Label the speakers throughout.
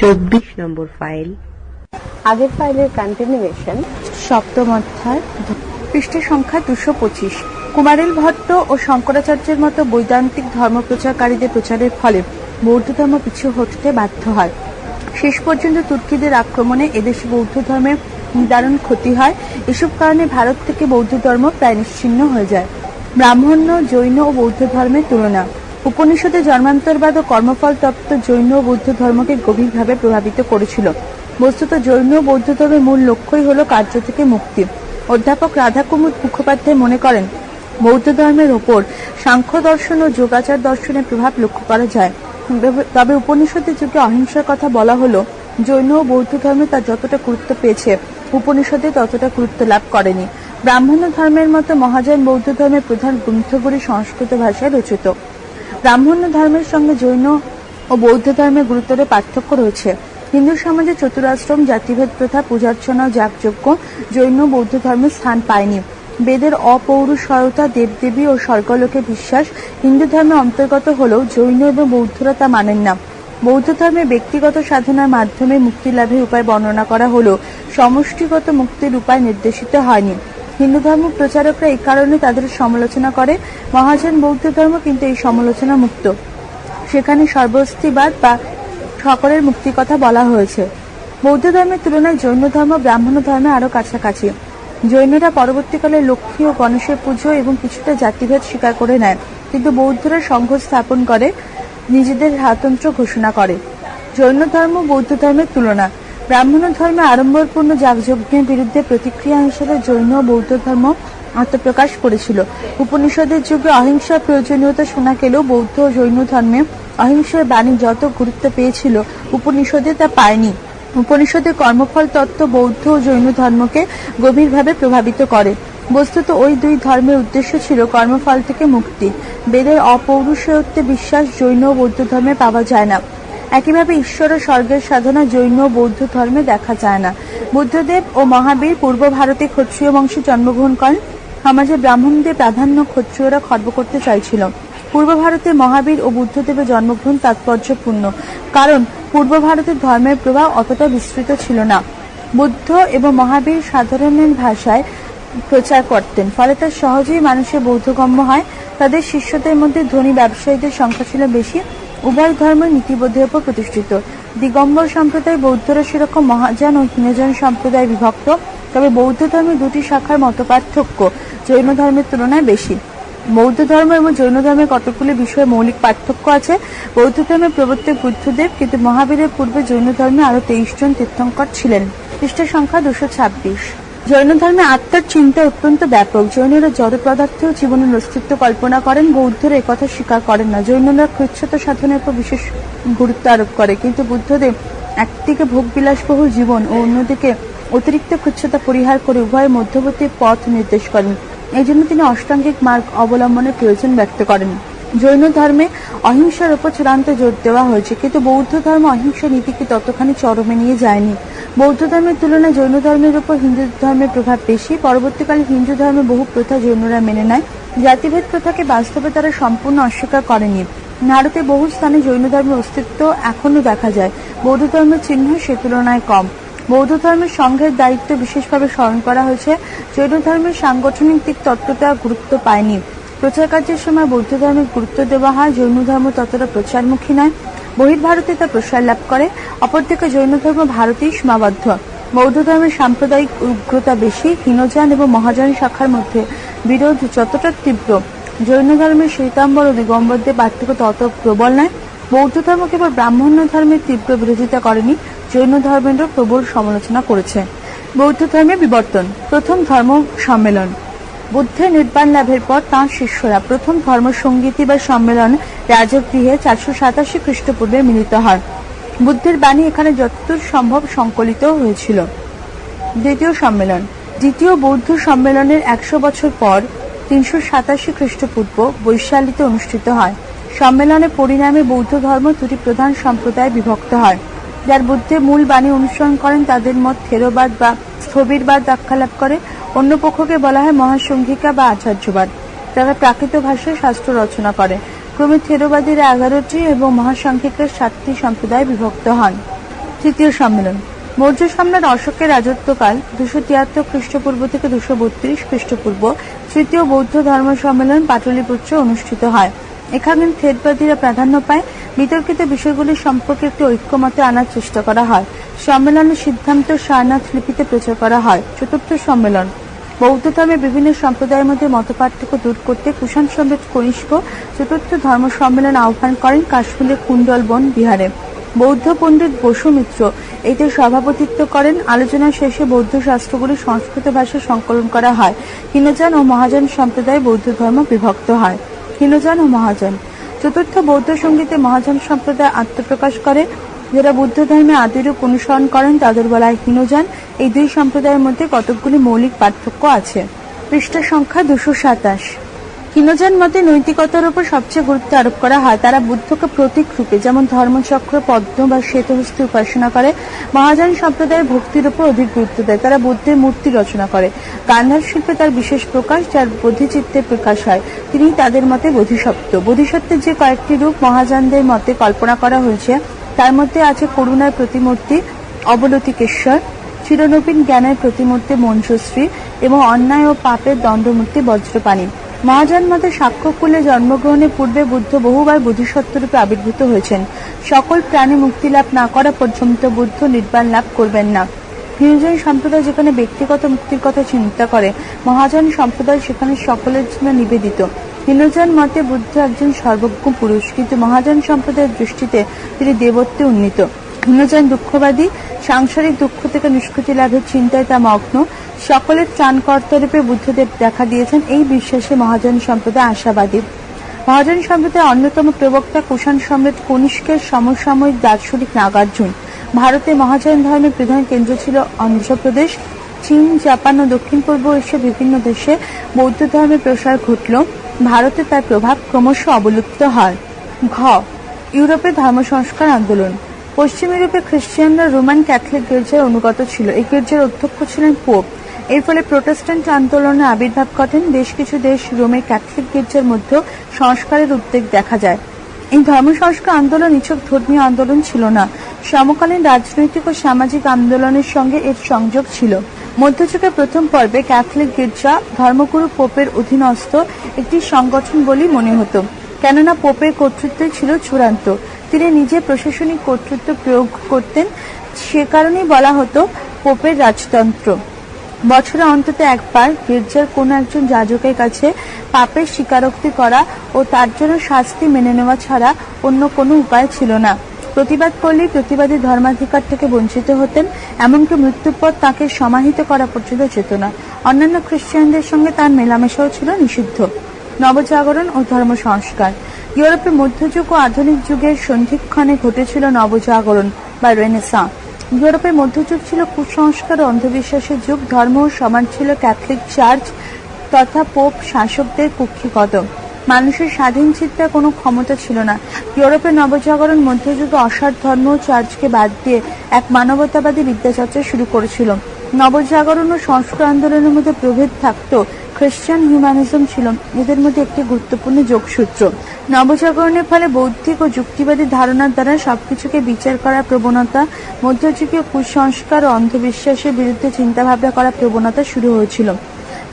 Speaker 1: চব্বিশ নম্বর ফাইল আগের ফাইলের কন্টিনিউয়েশন সপ্তম অধ্যায় পৃষ্ঠা সংখ্যা দুশো পঁচিশ কুমারেল ভট্ট ও শঙ্করাচার্যের মতো বৈদান্তিক ধর্মপ্রচারকারীদের প্রচারের ফলে বৌদ্ধ ধর্ম পিছু হটতে বাধ্য হয় শেষ পর্যন্ত তুর্কিদের আক্রমণে এদেশে বৌদ্ধ ধর্মের দারুণ ক্ষতি হয় এসব কারণে ভারত থেকে বৌদ্ধ ধর্ম প্রায় নিশ্চিন্ন হয়ে যায় ব্রাহ্মণ্য জৈন ও বৌদ্ধ ধর্মের তুলনা উপনিষদে জন্মান্তরবাদ ও কর্মফল তপ্ত জৈন ও বৌদ্ধ ধর্মকে গভীরভাবে প্রভাবিত করেছিল বস্তুত জৈন ও বৌদ্ধ ধর্মের মূল লক্ষ্যই হল কার্য থেকে মুক্তি অধ্যাপক রাধাকুমুদ মুখোপাধ্যায় মনে করেন বৌদ্ধ ধর্মের ওপর সাংখ্য দর্শন ও যোগাচার দর্শনের প্রভাব লক্ষ্য করা যায় তবে উপনিষদের যুগে অহিংসার কথা বলা হলো জৈন ও বৌদ্ধ ধর্মে তা যতটা গুরুত্ব পেয়েছে উপনিষদে ততটা গুরুত্ব লাভ করেনি ব্রাহ্মণ ধর্মের মতো মহাজন বৌদ্ধ ধর্মের প্রধান গ্রন্থগুলি সংস্কৃত ভাষায় রচিত ব্রাহ্মণ্য ধর্মের সঙ্গে জৈন ও বৌদ্ধ ধর্মের গুরুত্বের পার্থক্য রয়েছে হিন্দু সমাজে চতুরাশ্রম জাতিভেদ প্রথা পূজার্চনা যাগযজ্ঞ জৈন বৌদ্ধ ধর্মে স্থান পায়নি বেদের অপৌরুষয়তা দেবদেবী ও স্বর্গলোকে বিশ্বাস হিন্দু ধর্মে অন্তর্গত হলেও জৈন এবং বৌদ্ধরা তা মানেন না বৌদ্ধ ধর্মে ব্যক্তিগত সাধনার মাধ্যমে মুক্তি লাভের উপায় বর্ণনা করা হলেও সমষ্টিগত মুক্তির উপায় নির্দেশিত হয়নি হিন্দু ধর্ম প্রচারকরা এই কারণে তাদের সমালোচনা করে মহাজন বৌদ্ধ ধর্ম কিন্তু এই সমালোচনা মুক্ত সেখানে সর্বস্তিবাদ বা সকলের মুক্তি কথা বলা হয়েছে বৌদ্ধ ধর্মের তুলনায় জৈন ধর্ম ব্রাহ্মণ ধর্মে আরও কাছাকাছি জৈনরা পরবর্তীকালে লক্ষ্মী ও গণেশের পুজো এবং কিছুটা জাতিভেদ স্বীকার করে নেয় কিন্তু বৌদ্ধরা সংঘ স্থাপন করে নিজেদের স্বাতন্ত্র ঘোষণা করে জৈন ধর্ম বৌদ্ধ ধর্মের তুলনা ব্রাহ্মণ ধর্মে আড়ম্বরপূর্ণ যাগযজ্ঞের বিরুদ্ধে প্রতিক্রিয়া হিসেবে জৈন ও বৌদ্ধ ধর্ম আত্মপ্রকাশ করেছিল উপনিষদের যুগে অহিংসার প্রয়োজনীয়তা শোনা গেলেও বৌদ্ধ ও জৈন ধর্মে অহিংসার বাণী যত গুরুত্ব পেয়েছিল উপনিষদে তা পায়নি উপনিষদের কর্মফল তত্ত্ব বৌদ্ধ ও জৈন ধর্মকে গভীরভাবে প্রভাবিত করে বস্তুত ওই দুই ধর্মের উদ্দেশ্য ছিল কর্মফল থেকে মুক্তি বেদের অপৌরুষত্বে বিশ্বাস জৈন ও বৌদ্ধ ধর্মে পাওয়া যায় না একইভাবে ঈশ্বর ও স্বর্গের সাধনা জৈন বৌদ্ধ ধর্মে দেখা যায় না বুদ্ধদেব ও মহাবীর পূর্ব ভারতে ক্ষত্রিয় বংশে জন্মগ্রহণ করেন সমাজে ব্রাহ্মণদের প্রাধান্য ক্ষত্রিয়রা খর্ব করতে চাইছিল পূর্ব ভারতে মহাবীর ও বুদ্ধদেবের জন্মগ্রহণ তাৎপর্যপূর্ণ কারণ পূর্ব ভারতের ধর্মের প্রভাব অতটা বিস্তৃত ছিল না বুদ্ধ এবং মহাবীর সাধারণের ভাষায় প্রচার করতেন ফলে তা সহজেই মানুষের বৌদ্ধগম্য হয় তাদের শিষ্যদের মধ্যে ধনী ব্যবসায়ীদের সংখ্যা ছিল বেশি উভয় ধর্ম নীতিবোধের উপর প্রতিষ্ঠিত দিগম্বর সম্প্রদায় বৌদ্ধরা সেরকম মহাজন ও হীনযান সম্প্রদায় বিভক্ত তবে বৌদ্ধ ধর্মে দুটি শাখার মত পার্থক্য জৈন ধর্মের তুলনায় বেশি বৌদ্ধ ধর্ম এবং জৈন ধর্মে কতগুলি বিষয়ে মৌলিক পার্থক্য আছে বৌদ্ধ ধর্মের প্রবর্তক বুদ্ধদেব কিন্তু মহাবীরের পূর্বে জৈন ধর্মে আরো তেইশ জন তীর্থঙ্কর ছিলেন পৃষ্ঠ সংখ্যা দুশো ছাব্বিশ জৈন ধর্মে আত্মার চিন্তা অত্যন্ত ব্যাপক জৈনরা জড় পদার্থ জীবনের অস্তিত্ব কল্পনা করেন বৌদ্ধরা একথা স্বীকার করেন না জৈনরা কৃচ্ছত সাধনের উপর বিশেষ গুরুত্ব আরোপ করে কিন্তু বুদ্ধদেব একদিকে ভোগবিলাসবহুল জীবন ও অন্যদিকে অতিরিক্ত কৃচ্ছতা পরিহার করে উভয়ের মধ্যবর্তী পথ নির্দেশ করেন এই জন্য তিনি অষ্টাঙ্গিক মার্গ অবলম্বনের প্রয়োজন ব্যক্ত করেন জৈন ধর্মে অহিংসার উপর চূড়ান্ত জোর দেওয়া হয়েছে কিন্তু বৌদ্ধ ধর্ম অহিংসা নীতিকে ততখানি চরমে নিয়ে যায়নি বৌদ্ধ ধর্মের তুলনায় জৈন ধর্মের উপর হিন্দু ধর্মের প্রভাব বেশি পরবর্তীকালে হিন্দু ধর্মে বহু প্রথা জৈনরা মেনে নেয় জাতিভেদ প্রথাকে বাস্তবে তারা সম্পূর্ণ অস্বীকার করেনি ভারতে বহু স্থানে জৈন ধর্মের অস্তিত্ব এখনও দেখা যায় বৌদ্ধ ধর্মের চিহ্ন সে তুলনায় কম বৌদ্ধ ধর্মের সংঘের দায়িত্ব বিশেষভাবে স্মরণ করা হয়েছে জৈন ধর্মের সাংগঠনিক দিক তত্ত্বটা গুরুত্ব পায়নি প্রচার কার্যের সময় বৌদ্ধ ধর্মের গুরুত্ব দেওয়া হয় জৈন ধর্ম ততটা প্রচারমুখী নয় বহির্ভারতে তা প্রসার লাভ করে অপরদিকে জৈন ধর্ম ভারতেই সীমাবদ্ধ বৌদ্ধ ধর্মের সাম্প্রদায়িক উগ্রতা বেশি হীনযান এবং মহাজন শাখার মধ্যে বিরোধ যতটা তীব্র জৈন ধর্মের শ্বেতাম্বর ও দিগম্বরদের পার্থক্য তত প্রবল নয় বৌদ্ধ ধর্ম কেবল ব্রাহ্মণ্য ধর্মের তীব্র বিরোধিতা করেনি জৈন ধর্মেরও প্রবল সমালোচনা করেছে বৌদ্ধ ধর্মের বিবর্তন প্রথম ধর্ম সম্মেলন বুদ্ধের নির্বাণ লাভের পর তাঁর শিষ্যরা প্রথম ধর্মসঙ্গীতি বা সম্মেলন রাজগৃহে চারশো সাতাশি খ্রিস্টপূর্বে মিলিত হয় বুদ্ধের বাণী এখানে যতদূর সম্ভব সংকলিত হয়েছিল দ্বিতীয় সম্মেলন দ্বিতীয় বৌদ্ধ সম্মেলনের একশো বছর পর তিনশো সাতাশি খ্রিস্টপূর্ব বৈশালীতে অনুষ্ঠিত হয় সম্মেলনে পরিণামে বৌদ্ধ ধর্ম দুটি প্রধান সম্প্রদায় বিভক্ত হয় যার বুদ্ধে মূল বাণী অনুসরণ করেন তাদের মত থেরোবাদ বা স্থবির বাদ আখ্যালাপ করে অন্য পক্ষকে বলা হয় মহাসংঘিকা বা আচার্যবাদ যারা প্রাকৃত ভাষায় শাস্ত্র রচনা করে ক্রমে থেরোবাদীর এগারোটি এবং মহাসাংখ্যিকের সাতটি সম্প্রদায় বিভক্ত হন তৃতীয় সম্মেলন মৌর্য সম্রাট অশোকের রাজত্বকাল দুশো তিয়াত্তর খ্রিস্টপূর্ব থেকে দুশো বত্রিশ খ্রিস্টপূর্ব তৃতীয় বৌদ্ধ ধর্ম সম্মেলন পাটলিপুত্রে অনুষ্ঠিত হয় এখানে থেটবাদীরা প্রাধান্য পায় বিতর্কিত বিষয়গুলি সম্পর্কে একটি ঐক্যমতে আনার চেষ্টা করা হয় সম্মেলনের সিদ্ধান্ত সারনাথ লিপিতে প্রচার করা হয় চতুর্থ সম্মেলন বৌদ্ধ ধর্মে বিভিন্ন সম্প্রদায়ের মধ্যে পার্থক্য দূর করতে কুষাণ সম্রাট কনিষ্ক চতুর্থ ধর্ম সম্মেলন আহ্বান করেন কাশ্মীরের কুণ্ডল বন বিহারে বৌদ্ধ পণ্ডিত বসু মিত্র এতে সভাপতিত্ব করেন আলোচনা শেষে বৌদ্ধ শাস্ত্রগুলি সংস্কৃত ভাষায় সংকলন করা হয় হিনজান ও মহাজন সম্প্রদায় বৌদ্ধ ধর্ম বিভক্ত হয় হীনজন ও মহাজন চতুর্থ বৌদ্ধ সঙ্গীতে মহাজন সম্প্রদায় আত্মপ্রকাশ করে যারা বুদ্ধ ধর্মে আদিরূপ অনুসরণ করেন তাদের বলা হয় হীনজন এই দুই সম্প্রদায়ের মধ্যে কতকগুলি মৌলিক পার্থক্য আছে পৃষ্ঠা সংখ্যা দুশো সাতাশ হীনজন মতে নৈতিকতার উপর সবচেয়ে গুরুত্ব আরোপ করা হয় তারা বুদ্ধকে প্রতীক রূপে যেমন ধর্মচক্র পদ্ম বা শ্বেতহস্তি উপাসনা করে মহাজন সম্প্রদায়ের ভক্তির উপর অধিক গুরুত্ব দেয় তারা বুদ্ধের মূর্তি রচনা করে গান্ধার শিল্পে তার বিশেষ প্রকাশ যার বোধিচিত্তে প্রকাশ হয় তিনি তাদের মতে বোধিসত্ত্ব বোধিসত্ত্বের যে কয়েকটি রূপ মহাজানদের মতে কল্পনা করা হয়েছে তার মধ্যে আছে করুণার প্রতিমূর্তি অবলতিকেশ্বর চিরনবীন জ্ঞানের প্রতিমূর্তি মঞ্জুশ্রী এবং অন্যায় ও পাপের দণ্ডমূর্তি বজ্রপাণী মহাজন মতে সাক্ষ্যকুলে জন্মগ্রহণের পূর্বে বুদ্ধ বহুবার বোধিসত্ত্বরূপে আবির্ভূত হয়েছেন সকল প্রাণী মুক্তি লাভ না করা পর্যন্ত বুদ্ধ নির্বাণ লাভ করবেন না হিন্দুজন সম্প্রদায় যেখানে ব্যক্তিগত মুক্তির কথা চিন্তা করে মহাজন সম্প্রদায় সেখানে সকলের জন্য নিবেদিত হিন্দুজন মতে বুদ্ধ একজন সর্বজ্ঞ পুরুষ কিন্তু মহাজন সম্প্রদায়ের দৃষ্টিতে তিনি দেবত্বে উন্নীত ধুনজন দুঃখবাদী সাংসারিক দুঃখ থেকে নিষ্কৃতি লাভের চিন্তায় তা মগ্ন সকলের কর্তরূপে বুদ্ধদেব দেখা দিয়েছেন এই বিশ্বাসে মহাজন সম্প্রদায় আশাবাদী মহাজন সম্প্রদায়ের অন্যতম প্রবক্তা কুষাণ সম্রাট কনিষ্কের সমসাময়িক দার্শনিক নাগার্জুন ভারতে মহাজন ধর্মের প্রধান কেন্দ্র ছিল অন্ধ্রপ্রদেশ চীন জাপান ও দক্ষিণ পূর্ব এশিয়ার বিভিন্ন দেশে বৌদ্ধ ধর্মের প্রসার ঘটল ভারতে তার প্রভাব ক্রমশ অবলুপ্ত হয় ঘ ইউরোপে ধর্ম সংস্কার আন্দোলন পশ্চিম ইউরোপে খ্রিস্টানরা রোমান ক্যাথলিক গির্জার অনুগত ছিল এই গির্জার অধ্যক্ষ ছিলেন পোপ এর ফলে প্রোটেস্ট্যান্ট আন্দোলনে আবির্ভাব ঘটেন বেশ কিছু দেশ রোমের ক্যাথলিক গির্জার মধ্যে সংস্কারের উদ্বেগ দেখা যায় এই ধর্ম সংস্কার আন্দোলন ইচ্ছক ধর্মীয় আন্দোলন ছিল না সমকালীন রাজনৈতিক ও সামাজিক আন্দোলনের সঙ্গে এর সংযোগ ছিল মধ্যযুগের প্রথম পর্বে ক্যাথলিক গির্জা ধর্মগুরু পোপের অধীনস্থ একটি সংগঠন বলেই মনে হতো কেননা পোপের কর্তৃত্বে ছিল চূড়ান্ত তিনি নিজে প্রশাসনিক কর্তৃত্ব প্রয়োগ করতেন সে কারণেই বলা হতো পোপের রাজতন্ত্র বছরে অন্তত একবার গির্জার কোনো একজন যাজকের কাছে পাপের স্বীকারোক্তি করা ও তার জন্য শাস্তি মেনে নেওয়া ছাড়া অন্য কোনো উপায় ছিল না প্রতিবাদ করলে প্রতিবাদী ধর্মাধিকার থেকে বঞ্চিত হতেন এমনকি মৃত্যুর পর তাকে সমাহিত করা পর্যন্ত যেত না অন্যান্য খ্রিস্টানদের সঙ্গে তার মেলামেশাও ছিল নিষিদ্ধ নবজাগরণ ও ধর্ম সংস্কার ইউরোপে মধ্যযুগ ও আধুনিক যুগের সন্ধিক্ষণে ঘটেছিল নবজাগরণ বা রেনেসা ইউরোপের মধ্যযুগ ছিল কুসংস্কার ও অন্ধবিশ্বাসের যুগ ধর্ম ও সমাজ ছিল ক্যাথলিক চার্চ তথা পোপ শাসকদের কুক্ষিগত মানুষের স্বাধীন চিন্তার কোনো ক্ষমতা ছিল না ইউরোপের নবজাগরণ মধ্যযুগে অসার ধর্ম চার্চকে বাদ দিয়ে এক মানবতাবাদী বিদ্যাচর্চা শুরু করেছিল নবজাগরণ ও সংস্কার আন্দোলনের মধ্যে প্রভেদ থাকত খ্রিস্টান হিউম্যানিজম ছিল এদের মধ্যে একটি গুরুত্বপূর্ণ যোগসূত্র নবজাগরণের ফলে বৌদ্ধিক ও যুক্তিবাদী ধারণার দ্বারা সবকিছুকে বিচার করার প্রবণতা মধ্যযুগীয় কুসংস্কার ও অন্ধবিশ্বাসের বিরুদ্ধে চিন্তাভাবনা করার প্রবণতা শুরু হয়েছিল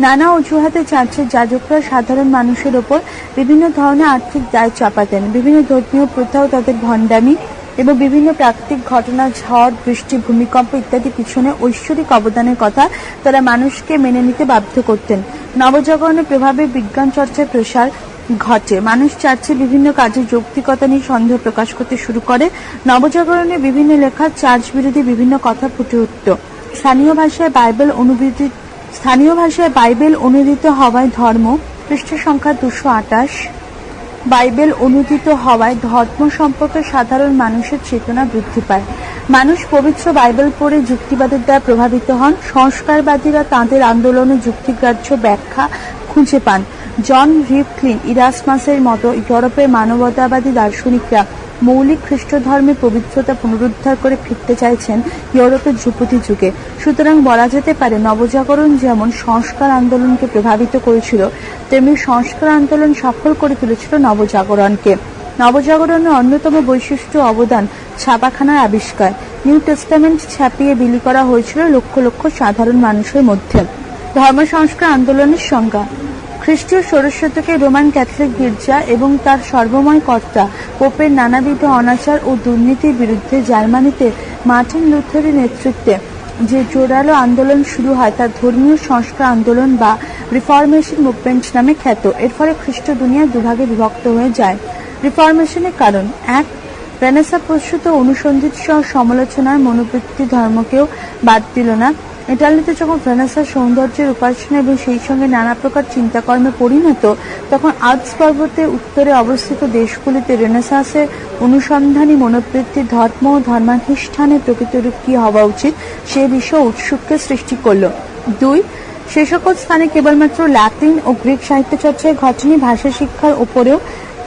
Speaker 1: নানা অজুহাতে চার্চের যাজকরা সাধারণ মানুষের ওপর বিভিন্ন ধরনের আর্থিক দায় চাপাতেন বিভিন্ন ধর্মীয় প্রথাও তাদের ভণ্ডামি এবং বিভিন্ন প্রাকৃতিক ঘটনা ঝড় বৃষ্টি ভূমিকম্প ইত্যাদি পিছনে ঐশ্বরিক অবদানের কথা তারা মানুষকে মেনে নিতে বাধ্য করতেন নবজাগরণের প্রভাবে বিজ্ঞান চর্চার প্রসার ঘটে মানুষ চার্চে বিভিন্ন কাজে যৌক্তিকতা নিয়ে সন্দেহ প্রকাশ করতে শুরু করে নবজাগরণে বিভিন্ন লেখা চার্চ বিরোধী বিভিন্ন কথা ফুটে উঠত স্থানীয় ভাষায় বাইবেল অনুবৃত্তি স্থানীয় ভাষায় বাইবেল অনুদিত হওয়ায় ধর্ম পৃষ্ঠ সংখ্যা দুশো আটাশ বাইবেল অনুদিত হওয়ায় ধর্ম সম্পর্কে সাধারণ মানুষের চেতনা বৃদ্ধি পায় মানুষ পবিত্র বাইবেল পড়ে যুক্তিবাদের দ্বারা প্রভাবিত হন সংস্কারবাদীরা তাঁদের আন্দোলনে যুক্তিগ্রাহ্য ব্যাখ্যা খুঁজে পান জন রিপক্লিন ইরাসমাসের মতো ইউরোপের মানবতাবাদী দার্শনিকরা মৌলিক খ্রিস্ট ধর্মে পবিত্রতা পুনরুদ্ধার করে ফিরতে চাইছেন ইউরোপের ধ্রুপদী যুগে সুতরাং বলা যেতে পারে নবজাগরণ যেমন সংস্কার আন্দোলনকে প্রভাবিত করেছিল তেমনি সংস্কার আন্দোলন সফল করে তুলেছিল নবজাগরণকে নবজাগরণের অন্যতম বৈশিষ্ট্য অবদান ছাপাখানার আবিষ্কার নিউ টেস্টামেন্ট ছাপিয়ে বিলি করা হয়েছিল লক্ষ লক্ষ সাধারণ মানুষের মধ্যে ধর্ম সংস্কার আন্দোলনের সংজ্ঞা খ্রিস্টীয় ষোড়শ শতকে রোমান ক্যাথলিক গির্জা এবং তার সর্বময় কর্তা পোপের নানাবিধ অনাচার ও দুর্নীতির বিরুদ্ধে জার্মানিতে মার্টিন লুথের নেতৃত্বে যে জোরালো আন্দোলন শুরু হয় তা ধর্মীয় সংস্কার আন্দোলন বা রিফর্মেশন মুভমেন্ট নামে খ্যাত এর ফলে খ্রিস্ট দুনিয়া দুভাগে বিভক্ত হয়ে যায় রিফর্মেশনের কারণ এক রেনেসা প্রসূত অনুসন্ধিৎস সমালোচনার মনোবৃত্তি ধর্মকেও বাদ দিল না ইটালিতে যখন ভেনাসের সৌন্দর্যের উপাসনা এবং সেই সঙ্গে নানা প্রকার চিন্তাকর্মে পরিণত তখন আজ পর্বতে উত্তরে অবস্থিত দেশগুলিতে রেনেসাঁসের অনুসন্ধানী মনোবৃত্তি ধর্ম ও প্রকৃত প্রকৃতরূপ কী হওয়া উচিত সে বিষয়ে উৎসুককে সৃষ্টি করল দুই সে সকল স্থানে কেবলমাত্র ল্যাটিন ও গ্রিক সাহিত্য চর্চায় ঘটনী ভাষা শিক্ষার উপরেও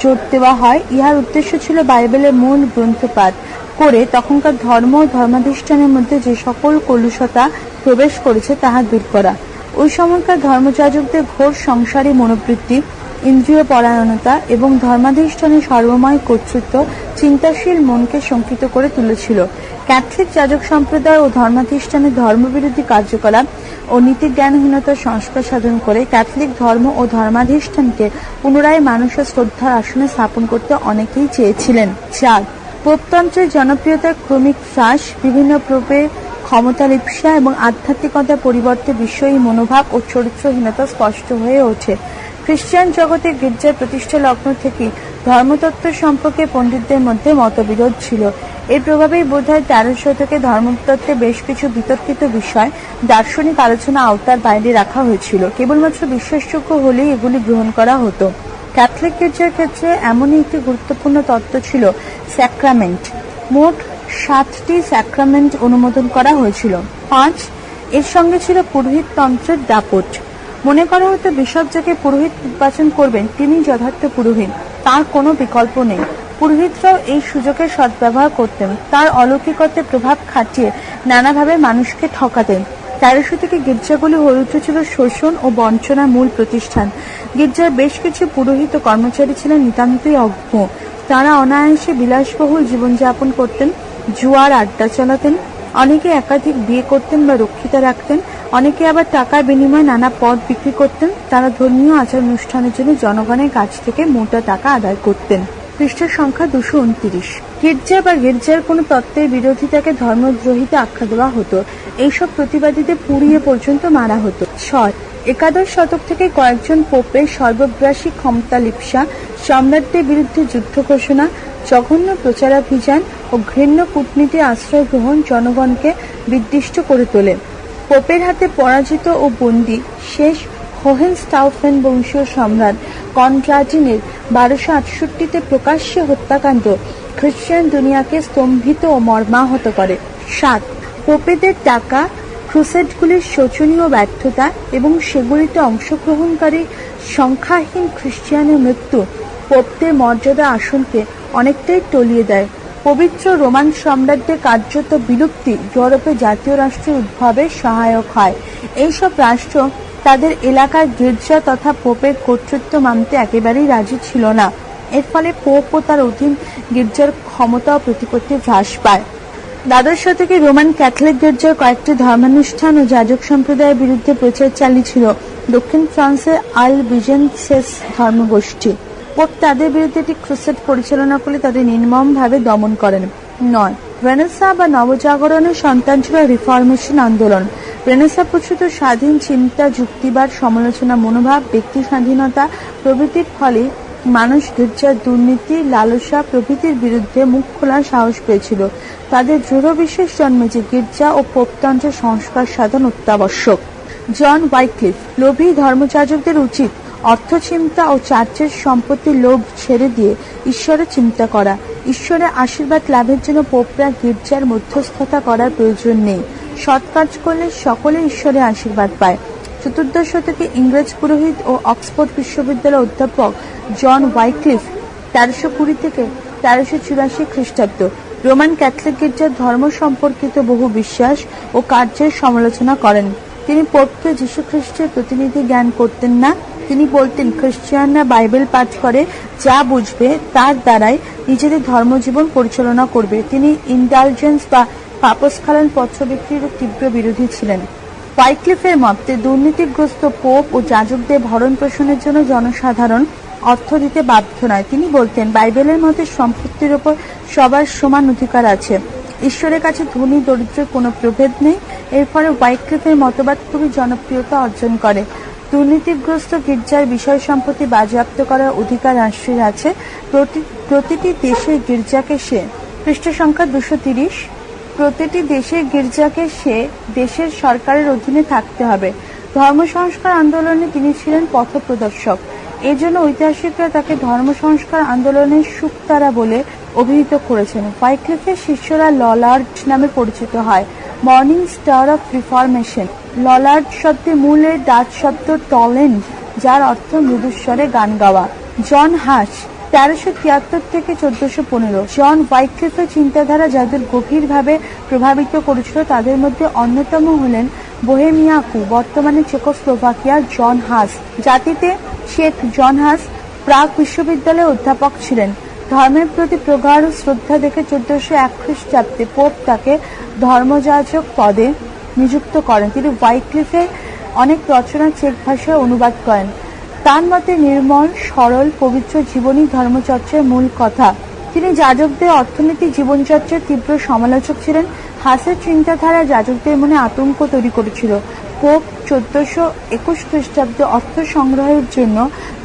Speaker 1: জোর দেওয়া হয় ইহার উদ্দেশ্য ছিল বাইবেলের মূল গ্রন্থপাত করে তখনকার ধর্ম ধর্মাধিষ্ঠানের মধ্যে যে সকল কলুষতা প্রবেশ করেছে তাহা দূর করা ওই সময়কার ধর্মযাজকদের ঘোর সংসারী মনোবৃত্তি ইন্দ্রিয় পরায়ণতা এবং ধর্মাধিষ্ঠানের সর্বময় কর্তৃত্ব চিন্তাশীল মনকে শঙ্কিত করে তুলেছিল ক্যাথলিক যাজক সম্প্রদায় ও ধর্মাধিষ্ঠানের ধর্মবিরোধী কার্যকলাপ ও নীতিজ্ঞানহীনতার সংস্কার সাধন করে ক্যাথলিক ধর্ম ও ধর্মাধিষ্ঠানকে পুনরায় মানুষের শ্রদ্ধার আসনে স্থাপন করতে অনেকেই চেয়েছিলেন চার পোপতন্ত্রের জনপ্রিয়তার ক্রমিক হ্রাস বিভিন্ন প্রবে ক্ষমতা লিপসা এবং আধ্যাত্মিকতার পরিবর্তে বিশ্বই মনোভাব ও চরিত্রহীনতা স্পষ্ট হয়ে ওঠে খ্রিস্টান জগতে গির্জার প্রতিষ্ঠা লগ্ন থেকেই ধর্মতত্ত্ব সম্পর্কে পণ্ডিতদের মধ্যে মতবিরোধ ছিল এর প্রভাবেই বোধ হয় তেরো শতকে ধর্মতত্ত্বে বেশ কিছু বিতর্কিত বিষয় দার্শনিক আলোচনা আওতার বাইরে রাখা হয়েছিল কেবলমাত্র বিশ্বাসযোগ্য হলেই এগুলি গ্রহণ করা হতো ক্যাথলিক গির্জার ক্ষেত্রে এমনই একটি গুরুত্বপূর্ণ তত্ত্ব ছিল স্যাক্রামেন্ট মোট সাতটি স্যাক্রামেন্ট অনুমোদন করা হয়েছিল পাঁচ এর সঙ্গে ছিল পুরোহিততন্ত্রের দাপট মনে করা হতো বিশপ যাকে পুরোহিত নির্বাচন করবেন তিনি যথার্থ পুরোহিত তার কোনো বিকল্প নেই পুরোহিতরাও এই সুযোগের সদ্ব্যবহার করতেন তার অলৌকিকতে প্রভাব খাটিয়ে নানাভাবে মানুষকে ঠকাতেন তেরোশো থেকে গির্জাগুলি হয়ে উঠেছিল শোষণ ও বঞ্চনার মূল প্রতিষ্ঠান গির্জার বেশ কিছু পুরোহিত কর্মচারী ছিলেন নিতান্তই অজ্ঞ তারা অনায়াসে বিলাসবহুল জীবনযাপন করতেন জুয়ার আড্ডা চালাতেন অনেকে একাধিক বিয়ে করতেন বা রক্ষিতা রাখতেন অনেকে আবার টাকার বিনিময়ে নানা পদ বিক্রি করতেন তারা ধর্মীয় আচার অনুষ্ঠানের জন্য জনগণের কাছ থেকে মোটা টাকা আদায় করতেন পৃষ্ঠার সংখ্যা দুশো উনত্রিশ গির্জা বা গির্জার কোনো তত্ত্বের বিরোধিতাকে ধর্মদ্রোহিতে আখ্যা দেওয়া হতো এইসব প্রতিবাদীদের পুড়িয়ে পর্যন্ত মারা হতো ছয় একাদশ শতক থেকে কয়েকজন পোপের সর্বগ্রাসী ক্ষমতালিপ্সা সম্রাটদের বিরুদ্ধে যুদ্ধ ঘোষণা জঘন্য প্রচারাভিযান ও ঘৃণ্য কূটনীতির আশ্রয় গ্রহণ জনগণকে বিদ্বিষ্ট করে তোলে পোপের হাতে পরাজিত ও বন্দী শেষ হোহেনস্টাউফেন বংশীয় সম্রাট কনট্রাটিনের বারোশো আটষট্টিতে প্রকাশ্যে হত্যাকাণ্ড খ্রিস্টান দুনিয়াকে স্তম্ভিত ও মর্মাহত করে সাত পোপেদের টাকা ক্রুসেডগুলির শোচনীয় ব্যর্থতা এবং সেগুলিতে অংশগ্রহণকারী সংখ্যাহীন খ্রিস্টিয়ানের মৃত্যু পোপদের মর্যাদা আসনকে অনেকটাই টলিয়ে দেয় পবিত্র রোমান সম্রাটদের কার্যত বিলুপ্তি ইউরোপে জাতীয় রাষ্ট্রের উদ্ভবে সহায়ক হয় এইসব রাষ্ট্র তাদের এলাকার গির্জা তথা পোপের কর্তৃত্ব মানতে একেবারেই রাজি ছিল না এর ফলে পোপ ও তার অধীন গির্জার ক্ষমতা ও প্রতিপত্তি হ্রাস পায় দ্বাদশ শতকে রোমান ক্যাথলিক গির্জার কয়েকটি ধর্মানুষ্ঠান ও যাজক সম্প্রদায়ের বিরুদ্ধে প্রচার চালিয়েছিল দক্ষিণ ফ্রান্সের আল বিজেন্সেস ধর্মগোষ্ঠী পোপ তাদের বিরুদ্ধে একটি ক্রুসেট পরিচালনা করে তাদের নির্মমভাবে দমন করেন নয় রেনেসা বা নবজাগরণের সন্তান ছিল রিফর্মেশন আন্দোলন রেনেসা প্রসূত স্বাধীন চিন্তা যুক্তিবাদ সমালোচনা মনোভাব ব্যক্তি স্বাধীনতা প্রভৃতির ফলে মানুষ গির্জার দুর্নীতি লালসা প্রভৃতির বিরুদ্ধে মুখ খোলার সাহস পেয়েছিল তাদের দৃঢ় বিশ্বাস জন্মে যে গির্জা ও পোপতন্ত্রের সংস্কার সাধন অত্যাবশ্যক জন ওয়াইক্লিফ লোভী ধর্মচাজকদের উচিত অর্থ চিন্তা ও চার্চের সম্পত্তি লোভ ছেড়ে দিয়ে ঈশ্বরের চিন্তা করা ঈশ্বরের আশীর্বাদ লাভের জন্য পোপরা গির্জার মধ্যস্থতা করার প্রয়োজন নেই সৎ কাজ করলে সকলে ঈশ্বরের আশীর্বাদ পায় চতুর্দশ শতকে ইংরেজ পুরোহিত ও অক্সফোর্ড বিশ্ববিদ্যালয়ের অধ্যাপক জন ওয়াইক্লিফ তেরোশো কুড়ি থেকে তেরোশো চুরাশি খ্রিস্টাব্দ রোমান ক্যাথলিক গির্জার ধর্ম সম্পর্কিত বহু বিশ্বাস ও কার্যের সমালোচনা করেন তিনি পড়তে যিশু খ্রিস্টের প্রতিনিধি জ্ঞান করতেন না তিনি বলতেন খ্রিস্টানরা বাইবেল পাঠ করে যা বুঝবে তার দ্বারাই নিজেদের ধর্মজীবন পরিচালনা করবে তিনি ইন্টালিজেন্স বা পাপস্খালন পত্র বিক্রির তীব্র বিরোধী ছিলেন ওয়াইক্লিফের মতে দুর্নীতিগ্রস্ত পোপ ও যাজকদের ভরণ পোষণের জন্য জনসাধারণ অর্থ দিতে বাধ্য নয় তিনি বলতেন বাইবেলের মতে সম্পত্তির ওপর সবার সমান অধিকার আছে ঈশ্বরের কাছে ধনী দরিদ্রের কোনো প্রভেদ নেই এর ফলে ওয়াইক্রেফের মতবাদ খুবই জনপ্রিয়তা অর্জন করে দুর্নীতিগ্রস্ত গির্জার বিষয় সম্পত্তি বাজেয়াপ্ত করার অধিকার রাষ্ট্রের আছে প্রতিটি দেশে গির্জাকে সে পৃষ্ঠ সংখ্যা দুশো তিরিশ প্রতিটি দেশের গির্জাকে সে দেশের সরকারের অধীনে থাকতে হবে ধর্ম সংস্কার আন্দোলনে তিনি ছিলেন পথ প্রদর্শক এজন্য ঐতিহাসিকরা তাকে ধর্ম সংস্কার আন্দোলনের সুক্তারা বলে করেছেন ফাইক্লিফের শিষ্যরা ললার্ড নামে পরিচিত হয় morning star of reformation Lollard শব্দের মূলে ডাচ শব্দ টলেন যার অর্থ মৃদুস্বরে গান গাওয়া জন হাস তেরোশো তিয়াত্তর থেকে চোদ্দশো পনেরো জন হোয়াইটক্লিফের চিন্তাধারা যাদের গভীরভাবে প্রভাবিত করেছিল তাদের মধ্যে অন্যতম হলেন বোহেমিয়াকু বর্তমানে চেকোস্লোভাকিয়ার জন হাস জাতিতে শেখ জন হাস প্রাক বিশ্ববিদ্যালয়ের অধ্যাপক ছিলেন ধর্মের প্রতি প্রগাঢ় শ্রদ্ধা দেখে চোদ্দশো এক খ্রিস্টাব্দে পোপ তাকে ধর্মযাজক পদে নিযুক্ত করেন তিনি হোয়াইটলিফে অনেক রচনা চেক ভাষায় অনুবাদ করেন তার মতে নির্মল সরল পবিত্র জীবনী ধর্মচর্চার মূল কথা তিনি যাজকদের অর্থনৈতিক জীবনচর্চার তীব্র সমালোচক ছিলেন হাসের চিন্তাধারা যাজকদের মনে আতঙ্ক তৈরি করেছিল পোপ চোদ্দশো একুশ খ্রিস্টাব্দে অর্থ সংগ্রহের জন্য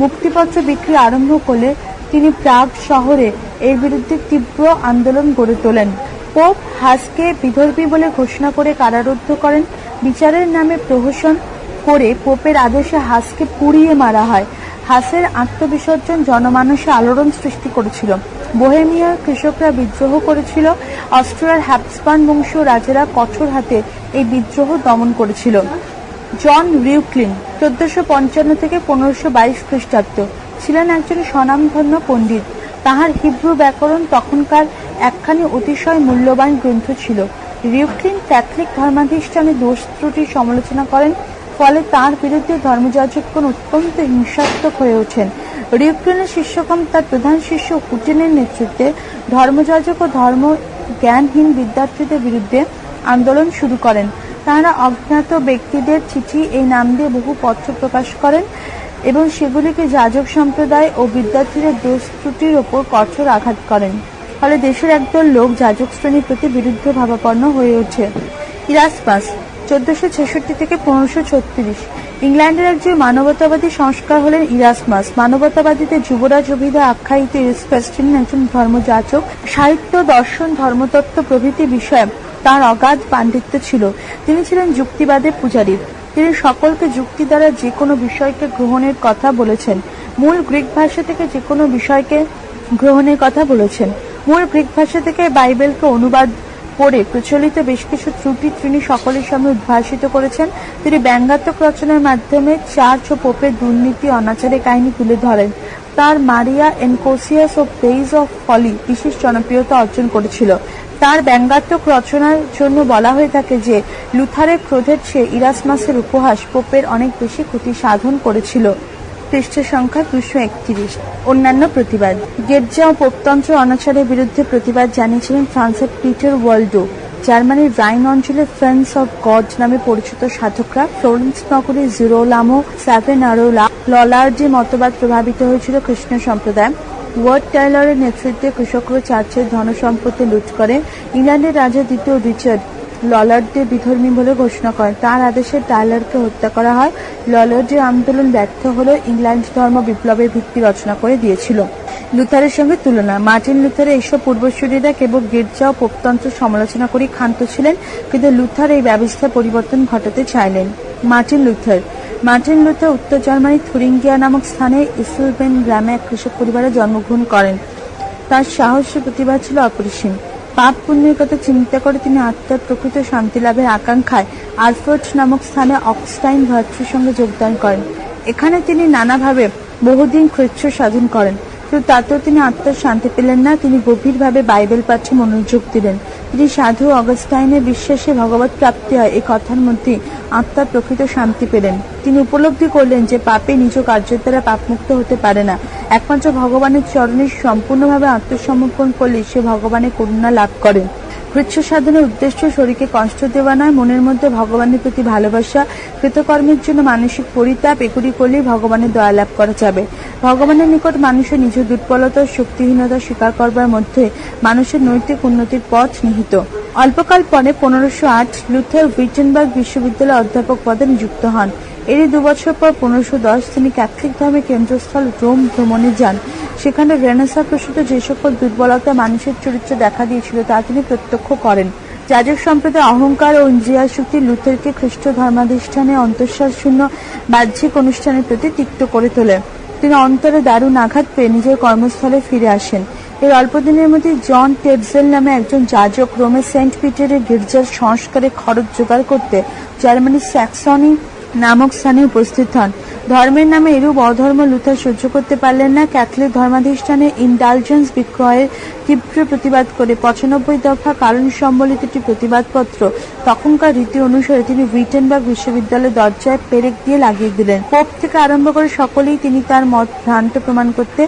Speaker 1: মুক্তিপত্র বিক্রি আরম্ভ করলে তিনি প্রাগ শহরে এর বিরুদ্ধে তীব্র আন্দোলন গড়ে তোলেন পোপ হাসকে বিধর্মী বলে ঘোষণা করে কারারুদ্ধ করেন বিচারের নামে প্রহসন করে পোপের আদেশে হাসকে পুড়িয়ে মারা হয় হাসের আত্মবিসর্জন জনমানসে আলোড়ন সৃষ্টি করেছিল বোহেমিয়ার কৃষকরা বিদ্রোহ করেছিল অস্ট্রিয়ার হ্যাপসপান বংশীয় রাজারা কঠোর হাতে এই বিদ্রোহ দমন করেছিল জন রিউক্লিন চোদ্দশো পঞ্চান্ন থেকে পনেরোশো বাইশ খ্রিস্টাব্দ ছিলেন একজন স্বনামধন্য পণ্ডিত তাহার হিব্রু ব্যাকরণ তখনকার একখানি অতিশয় মূল্যবান গ্রন্থ ছিল রিউক্লিন ক্যাথলিক ধর্মাধিষ্ঠানে দোষ ত্রুটির সমালোচনা করেন ফলে তার বিরুদ্ধে ধর্মযাজকগণ অত্যন্ত হিংসাত্মক হয়ে ওঠেন রিউক্লিনের শিষ্যকম তার প্রধান শিষ্য হুটেনের নেতৃত্বে ধর্মযাজক ও ধর্ম জ্ঞানহীন বিদ্যার্থীদের বিরুদ্ধে আন্দোলন শুরু করেন তাঁরা অজ্ঞাত ব্যক্তিদের চিঠি এই নাম দিয়ে বহু পত্র প্রকাশ করেন এবং সেগুলিকে যাজক সম্প্রদায় ও বিদ্যার্থীদের দোষ ত্রুটির ওপর কঠোর আঘাত করেন ফলে দেশের একদল লোক যাজক শ্রেণীর প্রতি বিরুদ্ধ ভাবাপন্ন হয়ে ওঠে ইরাসপাস চোদ্দশো ছেষট্টি থেকে পনেরোশো ছত্রিশ ইংল্যান্ডের একজন মানবতাবাদী সংস্কার হলেন ইরাসমাস মানবতাবাদীতে যুবরাজ অভিধা আখ্যায়িত ইরাসমাস ছিলেন একজন ধর্মযাচক সাহিত্য দর্শন ধর্মতত্ত্ব প্রভৃতি বিষয়ে তার অগাধ পাণ্ডিত্য ছিল তিনি ছিলেন যুক্তিবাদের পূজারী তিনি সকলকে যুক্তি দ্বারা যে কোনো বিষয়কে গ্রহণের কথা বলেছেন মূল গ্রিক ভাষা থেকে যে কোনো বিষয়কে গ্রহণের কথা বলেছেন মূল গ্রিক ভাষা থেকে বাইবেলকে অনুবাদ করে প্রচলিত বেশ কিছু ত্রুটি তিনি সকলের সামনে উদ্ভাসিত করেছেন তিনি ব্যঙ্গাত্মক রচনার মাধ্যমে চার্চ ও পোপের দুর্নীতি অনাচারের কাহিনী তুলে ধরেন তার মারিয়া এনকোসিয়াস ও পেইজ অফ ফলি বিশেষ জনপ্রিয়তা অর্জন করেছিল তার ব্যঙ্গাত্মক রচনার জন্য বলা হয়ে থাকে যে লুথারের ক্রোধের চেয়ে ইরাসমাসের উপহাস পোপের অনেক বেশি ক্ষতি সাধন করেছিল পৃষ্ঠ সংখ্যা দুশো একত্রিশ অন্যান্য প্রতিবাদ গেটজা ও পোপতন্ত্র অনাচারের বিরুদ্ধে প্রতিবাদ জানিয়েছিলেন ফ্রান্সের পিটার ওয়ার্ল্ডো জার্মানির রাইন অঞ্চলে ফ্রেন্ডস অফ গড নামে পরিচিত সাধকরা ফ্লোরেন্স নগরে জিরোলামো স্যাভেনারোলা ললার্ডে মতবাদ প্রভাবিত হয়েছিল কৃষ্ণ সম্প্রদায় ওয়ার্ড টাইলরের নেতৃত্বে কৃষকরা চার্চের ধন সম্পত্তি লুট করে ইংল্যান্ডের রাজা দ্বিতীয় রিচার্ড ললর্ডদের বিধর্মী বলে ঘোষণা করেন তার আদেশে টাইলারকে হত্যা করা হয় যে আন্দোলন ব্যর্থ হলেও ইংল্যান্ড ধর্ম বিপ্লবের ভিত্তি রচনা করে দিয়েছিল লুথারের সঙ্গে তুলনা মার্টিন লুথারের এইসব পূর্বসূরীরা কেবল গির্জা ও পোপতন্ত্র সমালোচনা করে ক্ষান্ত ছিলেন কিন্তু লুথার এই ব্যবস্থা পরিবর্তন ঘটাতে চাইলেন মার্টিন লুথার মার্টিন লুথার উত্তর জার্মানির থুরিঙ্গিয়া নামক স্থানে ইসুলবেন গ্রামে এক কৃষক পরিবারে জন্মগ্রহণ করেন তার সাহস প্রতিভা ছিল অপরিসীম পাপ পুণ্যের কথা চিন্তা করে তিনি আত্মার প্রকৃত শান্তি লাভের আকাঙ্ক্ষায় আলফোর্ট নামক স্থানে অক্সটাইন ভার্চুর সঙ্গে যোগদান করেন এখানে তিনি নানাভাবে বহুদিন কৃচ্ছ সাধন করেন কিন্তু তাতেও তিনি আত্মার শান্তি পেলেন না তিনি গভীরভাবে বাইবেল পাঠে মনোযোগ দিলেন তিনি সাধু অগস্টাইনের বিশ্বাসে ভগবত প্রাপ্তি হয় এই কথার মধ্যে আত্মার প্রকৃত শান্তি পেলেন তিনি উপলব্ধি করলেন যে পাপে নিজ কার্যের দ্বারা পাপমুক্ত হতে পারে না একমাত্র ভগবানের চরণে সম্পূর্ণভাবে আত্মসমর্পণ করলে সে ভগবানের করুণা লাভ করেন কৃচ্ছ সাধনের উদ্দেশ্য শরীরকে কষ্ট দেওয়া নয় মনের মধ্যে ভগবানের প্রতি ভালোবাসা কৃতকর্মের জন্য মানসিক পরিতাপ এগুলি করলেই ভগবানের দয়া লাভ করা যাবে ভগবানের নিকট মানুষের নিজ দুর্বলতা শক্তিহীনতা স্বীকার করবার মধ্যে মানুষের নৈতিক উন্নতির পথ নিহিত অল্পকাল পরে পনেরোশো আট লুথার উইটেনবার্গ বিশ্ববিদ্যালয়ে অধ্যাপক পদে নিযুক্ত হন এরই দুবছর পর পনেরোশো দশ তিনি ক্যাথলিক ধর্মের কেন্দ্রস্থল রোম ভ্রমণে যান সেখানে রেনেসা প্রসূত যে সকল দুর্বলতা মানুষের চরিত্রে দেখা দিয়েছিল তা তিনি প্রত্যক্ষ করেন যাজক সম্প্রদায় অহংকার ও শক্তি লুথেরকে খ্রিস্ট ধর্মাধিষ্ঠানে অন্তঃসার শূন্য বাহ্যিক অনুষ্ঠানের প্রতি তিক্ত করে তোলে তিনি অন্তরে দারুণ আঘাত পেয়ে নিজের কর্মস্থলে ফিরে আসেন এর অল্পদিনের মধ্যে জন টেপসেল নামে একজন যাজক রোমে সেন্ট পিটারের গির্জার সংস্কারে খরচ জোগাড় করতে জার্মানির স্যাক্সনি নামক স্থানে উপস্থিত হন ধর্মের নামে এরূপ অধর্ম লুথার সহ্য করতে পারলেন না ক্যাথলিক ধর্মাধিষ্ঠানে ইন্ডালজেন্স বিক্রয়ের তীব্র প্রতিবাদ করে পঁচানব্বই দফা কারণ সম্বলিত একটি প্রতিবাদপত্র তখনকার রীতি অনুসারে তিনি উইটেনবার্গ বিশ্ববিদ্যালয়ের দরজায় পেরেক দিয়ে লাগিয়ে দিলেন কোপ থেকে আরম্ভ করে সকলেই তিনি তার মত ভ্রান্ত প্রমাণ করতে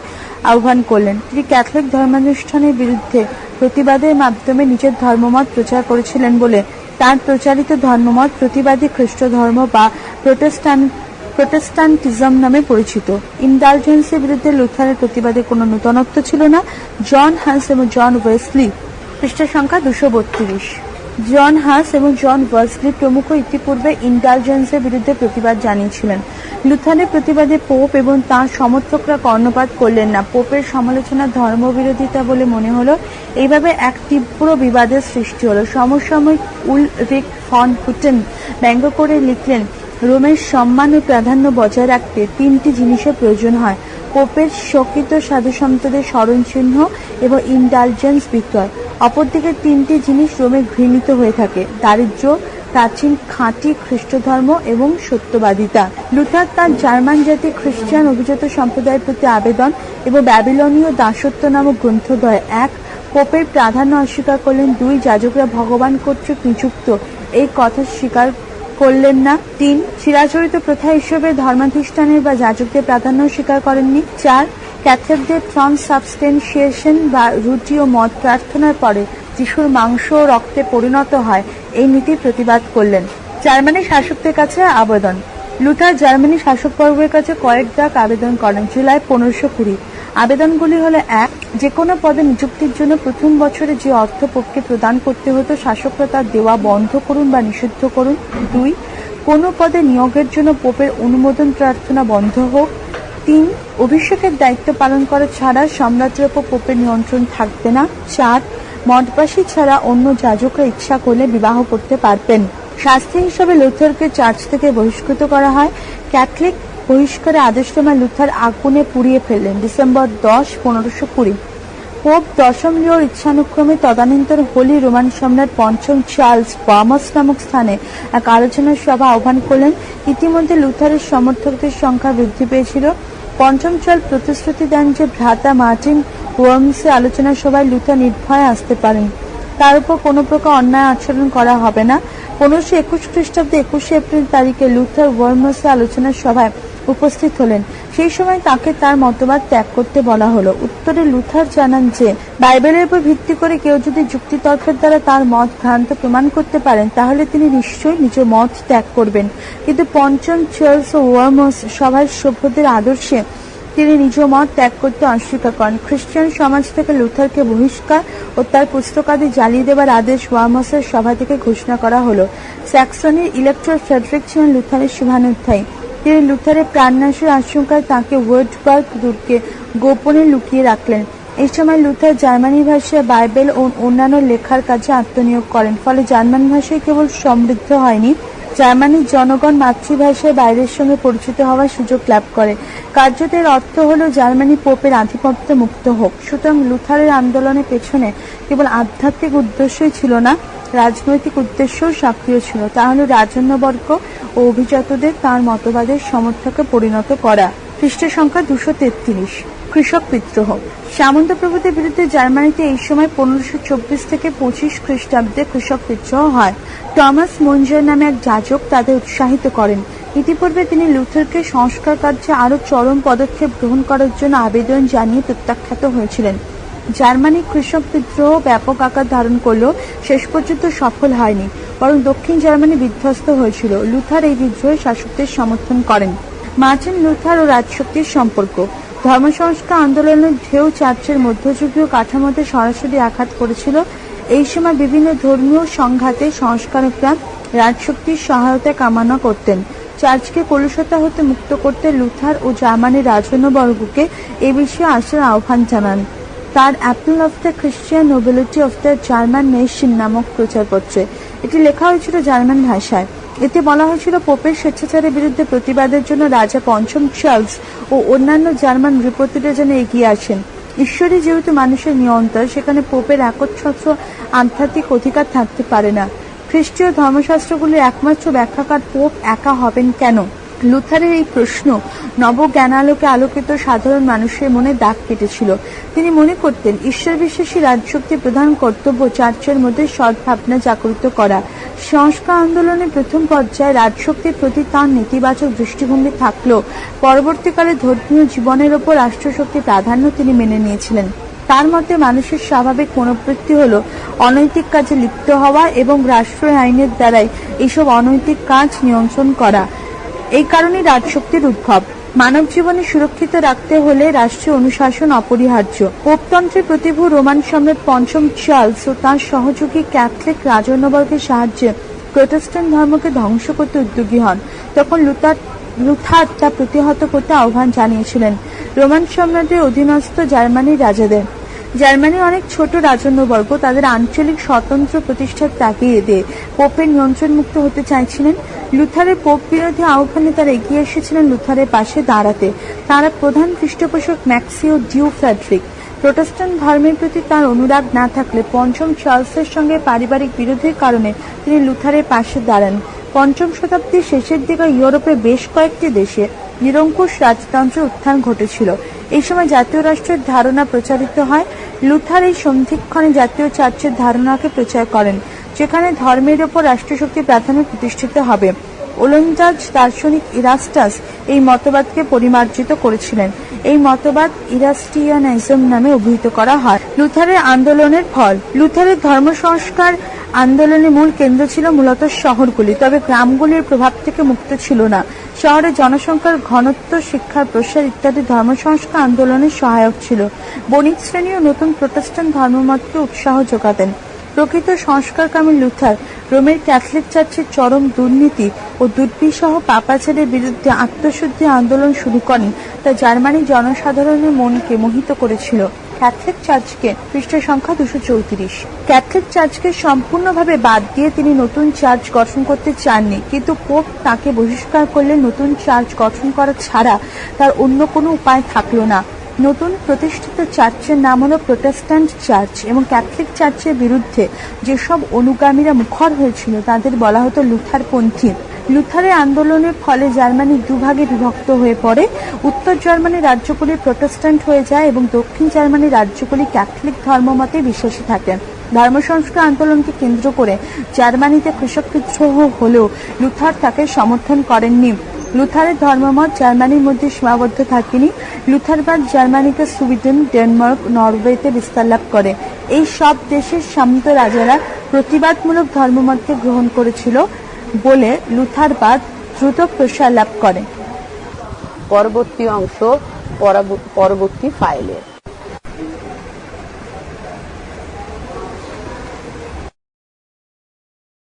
Speaker 1: আহ্বান করলেন তিনি ক্যাথলিক ধর্মানুষ্ঠানের বিরুদ্ধে প্রতিবাদের মাধ্যমে নিজের ধর্মমত প্রচার করেছিলেন বলে তার প্রচারিত ধর্মমত প্রতিবাদী খ্রিস্ট ধর্ম বা প্রোটেস্টান্ট প্রোটেস্টান্টিজম নামে পরিচিত ইন্ডালজেন্সের বিরুদ্ধে লুথারের প্রতিবাদে কোনো নূতনত্ব ছিল না জন হান্স এবং জন ওয়েসলি পৃষ্ঠা সংখ্যা দুশো বত্রিশ জন হাস এবং জন ওয়ার্সলি প্রমুখ ইতিপূর্বে ইন্ডালজেন্সের বিরুদ্ধে প্রতিবাদ জানিয়েছিলেন লুথানের প্রতিবাদে পোপ এবং তাঁর সমর্থকরা কর্ণপাত করলেন না পোপের সমালোচনা ধর্মবিরোধিতা বলে মনে হলো এইভাবে এক তীব্র বিবাদের সৃষ্টি হলো সমসাময়িক উল রিক ফন হুটেন ব্যঙ্গ করে লিখলেন রোমের সম্মান ও প্রাধান্য বজায় রাখতে তিনটি জিনিসের প্রয়োজন হয় পোপের সকৃত সাধু সন্তদের স্মরণচিহ্ন এবং ইন্টালিজেন্স বিক্রয় অপরদিকে তিনটি জিনিস রোমে ঘৃণিত হয়ে থাকে দারিদ্র প্রাচীন খাঁটি খ্রিস্টধর্ম এবং সত্যবাদিতা লুথার তার জার্মান জাতি খ্রিস্টান অভিজাত সম্প্রদায়ের প্রতি আবেদন এবং ব্যাবিলনীয় দাসত্ব নামক গ্রন্থদ্বয় এক পোপের প্রাধান্য অস্বীকার করলেন দুই যাজকরা ভগবান কর্তৃক নিযুক্ত এই কথা স্বীকার করলেন না তিন চিরাচরিত প্রথা হিসেবে ধর্মাধিষ্ঠানের বা যাজকদের প্রাধান্য স্বীকার করেননি চার ক্যাথলিকদের ট্রান সাবস্টেন্সিয়েশন বা রুটি ও মদ প্রার্থনার পরে যিশুর মাংস ও রক্তে পরিণত হয় এই নীতির প্রতিবাদ করলেন জার্মানি শাসকদের কাছে আবেদন লুথার জার্মানি শাসকবর্গের কাছে কয়েক ডাক আবেদন করেন জুলাই পনেরোশো কুড়ি আবেদনগুলি হলো এক যে কোনো পদে নিযুক্তির জন্য প্রথম বছরে যে অর্থ পক্ষে প্রদান করতে হতো শাসকরা তার দেওয়া বন্ধ করুন বা নিষিদ্ধ করুন দুই কোনো পদে নিয়োগের জন্য পোপের অনুমোদন প্রার্থনা বন্ধ হোক তিন অভিষেকের দায়িত্ব পালন করা ছাড়া সম্রাটের ওপর পোপের নিয়ন্ত্রণ থাকবে না চার মঠবাসী ছাড়া অন্য যাজকরা ইচ্ছা করলে বিবাহ করতে পারবেন শাস্তি হিসেবে লুথারকে চার্চ থেকে বহিষ্কৃত করা হয় ক্যাথলিক বহিষ্কারে আদেশনামায় লুথার আগুনে পুড়িয়ে ফেললেন ডিসেম্বর দশ পনেরোশো কুড়ি পোপ দশম লিওর ইচ্ছানুক্রমে তদানীন্তন হোলি রোমান সম্রাট পঞ্চম চার্লস বামস নামক স্থানে এক আলোচনা সভা আহ্বান করলেন ইতিমধ্যে লুথারের সমর্থকদের সংখ্যা বৃদ্ধি পেয়েছিল পঞ্চম চাল প্রতিশ্রুতি দেন যে ভ্রাতা মার্টিন ওয়ার্মসে আলোচনা সভায় লুথার নির্ভয়ে আসতে পারেন তার উপর কোনো প্রকার অন্যায় আচরণ করা হবে না পনেরোশো একুশ খ্রিস্টাব্দে একুশে এপ্রিল তারিখে লুথার ওয়ার্মসে আলোচনা সভায় উপস্থিত হলেন সেই সময় তাকে তার মতবাদ ত্যাগ করতে বলা হলো উত্তরে লুথার জানান যে বাইবেলের উপর ভিত্তি করে কেউ যদি যুক্তিতর্কের দ্বারা তার মত ভ্রান্ত প্রমাণ করতে পারেন তাহলে তিনি নিশ্চয়ই নিজ মত ত্যাগ করবেন কিন্তু পঞ্চম চার্লস ও ওয়ার্মস সভায় সভ্যদের আদর্শে তিনি নিজ মত ত্যাগ করতে অস্বীকার করেন খ্রিস্টান সমাজ থেকে লুথারকে বহিষ্কার ও তার পুস্তকাদি জ্বালিয়ে দেবার আদেশ ওয়ামসের সভা থেকে ঘোষণা করা হলো স্যাক্সনের ইলেকটর ফ্রেডরিক ছিলেন লুথারের শুভানুধ্যায়ী তিনি লুথারের প্রাণনাশের আশঙ্কায় তাঁকে ওয়েডবার্গ দুর্গে গোপনে লুকিয়ে রাখলেন এই সময় লুথার জার্মানি ভাষায় বাইবেল ও অন্যান্য লেখার কাজে আত্মনিয়োগ করেন ফলে জার্মান ভাষায় কেবল সমৃদ্ধ হয়নি জার্মানির জনগণ মাতৃভাষায় বাইরের সঙ্গে পরিচিত হওয়ার সুযোগ লাভ করে কার্যদের অর্থ হল জার্মানি পোপের আধিপত্য মুক্ত হোক সুতরাং লুথারের আন্দোলনের পেছনে কেবল আধ্যাত্মিক উদ্দেশ্যই ছিল না রাজনৈতিক উদ্দেশ্যও সক্রিয় ছিল তা হল রাজন্যবর্গ ও অভিজাতদের তাঁর মতবাদের সমর্থকে পরিণত করা পৃষ্ঠা সংখ্যা দুশো তেত্রিশ কৃষক বিদ্রোহ সামন্ত প্রভুদের বিরুদ্ধে জার্মানিতে এই সময় পনেরোশো চব্বিশ থেকে পঁচিশ খ্রিস্টাব্দে কৃষক বিদ্রোহ হয় টমাস মঞ্জর নামে এক যাজক তাদের উৎসাহিত করেন ইতিপূর্বে তিনি লুথরকে সংস্কার কার্যে আরও চরম পদক্ষেপ গ্রহণ করার জন্য আবেদন জানিয়ে প্রত্যাখ্যাত হয়েছিলেন জার্মানি কৃষক বিদ্রোহ ব্যাপক আকার ধারণ করলেও শেষ পর্যন্ত সফল হয়নি বরং দক্ষিণ জার্মানি বিধ্বস্ত হয়েছিল লুথার এই বিদ্রোহে শাসকদের সমর্থন করেন মার্টিন লুথার ও রাজশক্তির সম্পর্ক ধর্মসংস্কার আন্দোলনের ঢেউ চার্চের মধ্যযুগীয় কাঠামোতে সরাসরি আঘাত করেছিল এই সময় বিভিন্ন ধর্মীয় সংঘাতে সংস্কারকরা রাজশক্তির সহায়তা কামনা করতেন চার্চকে কলুষতা হতে মুক্ত করতে লুথার ও জার্মানি রাজনবর্গকে এ বিষয়ে আসার আহ্বান জানান তার appeal of the Christian nobility of the German nation নামক প্রচারপত্রে এটি লেখা হয়েছিল জার্মান ভাষায় এতে বলা হয়েছিল পোপের স্বেচ্ছাচারের বিরুদ্ধে প্রতিবাদের জন্য রাজা পঞ্চম চার্লস ও অন্যান্য জার্মান নৃপতিরা যেন এগিয়ে আসেন ঈশ্বরই যেহেতু মানুষের নিয়ন্ত্রণ সেখানে পোপের একচ্ছত্র আধ্যাত্মিক অধিকার থাকতে পারে না খ্রিস্টীয় ধর্মশাস্ত্রগুলির একমাত্র ব্যাখ্যাকার পোপ একা হবেন কেন লুথারের এই প্রশ্ন নবজ্ঞানালোকে আলোকিত সাধারণ মানুষের মনে দাগ কেটেছিল তিনি মনে করতেন ঈশ্বর বিশ্বাসী রাজশক্তির প্রধান কর্তব্য চার্চের মধ্যে সদ্ভাবনা জাগ্রত করা সংস্কার আন্দোলনের প্রথম পর্যায়ে রাজশক্তির প্রতি তাঁর নেতিবাচক দৃষ্টিভঙ্গি থাকলেও পরবর্তীকালে ধর্মীয় জীবনের ওপর রাষ্ট্রশক্তির প্রাধান্য তিনি মেনে নিয়েছিলেন তার মতে মানুষের স্বাভাবিক মনোবৃত্তি হল অনৈতিক কাজে লিপ্ত হওয়া এবং রাষ্ট্র আইনের দ্বারাই এসব অনৈতিক কাজ নিয়ন্ত্রণ করা এই কারণে রাজশক্তির উদ্ভব মানব জীবনে সুরক্ষিত রাখতে হলে রাষ্ট্রীয় অনুশাসন অপরিহার্য পোপতন্ত্রে প্রতিভু রোমান সম্রাট পঞ্চম চার্লস ও তাঁর সহযোগী ক্যাথলিক রাজন্যবর্গের সাহায্যে প্রোটেস্ট্যান্ট ধর্মকে ধ্বংস করতে উদ্যোগী হন তখন লুতার লুথার তা প্রতিহত করতে আহ্বান জানিয়েছিলেন রোমান সম্রাটের অধীনস্থ জার্মানির রাজাদের জার্মানির অনেক ছোট রাজন্যবর্গ তাদের আঞ্চলিক স্বতন্ত্র প্রতিষ্ঠার তাকিয়ে দিয়ে পোপের নিয়ন্ত্রণমুক্ত হতে চাইছিলেন লুথারের পোপ বিরোধী আহ্বানে তারা এগিয়ে এসেছিলেন লুথারের পাশে দাঁড়াতে তারা প্রধান পৃষ্ঠপোষক ম্যাক্সিও ডিউ ফ্যাড্রিক প্রোটেস্ট্যান্ট ধর্মের প্রতি তার অনুরাগ না থাকলে পঞ্চম চার্লসের সঙ্গে পারিবারিক বিরোধের কারণে তিনি লুথারের পাশে দাঁড়ান পঞ্চম শতাব্দীর শেষের দিকে ইউরোপে বেশ কয়েকটি দেশে নিরঙ্কুশ রাজতন্ত্রের উত্থান ঘটেছিল এই সময় জাতীয় রাষ্ট্রের ধারণা প্রচারিত হয় লুথার এই সন্ধিক্ষণে জাতীয় চার্চের ধারণাকে প্রচার করেন যেখানে ধর্মের ওপর রাষ্ট্রশক্তি প্রাধান্য প্রতিষ্ঠিত হবে ওলন্দাজ দার্শনিক ইরাস্টাস এই মতবাদকে পরিমার্জিত করেছিলেন এই মতবাদ ইরাস্টিয়ানাইজম নামে অভিহিত করা হয় লুথারের আন্দোলনের ফল লুথারের ধর্ম সংস্কার আন্দোলনের মূল কেন্দ্র ছিল মূলত শহরগুলি তবে গ্রামগুলির প্রভাব থেকে মুক্ত ছিল না শহরে জনসংখ্যার ঘনত্ব শিক্ষার প্রসার ইত্যাদি ধর্ম সংস্কার আন্দোলনের সহায়ক ছিল বণিক শ্রেণী ও নতুন প্রতিষ্ঠান ধর্মমতকে উৎসাহ যোগাতেন প্রকৃত সংস্কারকামী লুথার রোমের ক্যাথলিক চার্চের চরম দুর্নীতি ও দুর্বিসহ পাপাচারের বিরুদ্ধে আত্মশুদ্ধি আন্দোলন শুরু করেন তা জার্মানি জনসাধারণের মনকে মোহিত করেছিল ক্যাথলিক চার্চকে পৃষ্ঠ সংখ্যা দুশো চৌত্রিশ ক্যাথলিক চার্চকে সম্পূর্ণভাবে বাদ দিয়ে তিনি নতুন চার্চ গঠন করতে চাননি কিন্তু পোপ তাকে বহিষ্কার করলে নতুন চার্চ গঠন করা ছাড়া তার অন্য কোনো উপায় থাকলো না নতুন প্রতিষ্ঠিত চার্চের নাম হলো প্রোটেস্ট্যান্ট চার্চ এবং ক্যাথলিক চার্চের বিরুদ্ধে যেসব অনুগামীরা মুখর হয়েছিল তাদের বলা হতো লুথারপন্থী লুথারের আন্দোলনের ফলে জার্মানি দুভাগে বিভক্ত হয়ে পড়ে উত্তর জার্মানির রাজ্যগুলি প্রোটেস্ট্যান্ট হয়ে যায় এবং দক্ষিণ জার্মানির রাজ্যগুলি ক্যাথলিক ধর্মমতে বিশ্বাসী থাকে ধর্ম সংস্কার আন্দোলনকে কেন্দ্র করে জার্মানিতে কৃষক বিদ্রোহ হলেও লুথার তাকে সমর্থন করেননি লুথারের ধর্মমত জার্মানির মধ্যে সীমাবদ্ধ থাকেনি লুথারবাদ জার্মানিতে সুইডেন ডেনমার্ক নরওয়েতে বিস্তার লাভ করে এই সব দেশের সামন্ত রাজারা প্রতিবাদমূলক ধর্মমতকে গ্রহণ করেছিল বলে লুথারবাদ দ্রুত প্রসার লাভ করে পরবর্তী অংশ পরবর্তী ফাইলের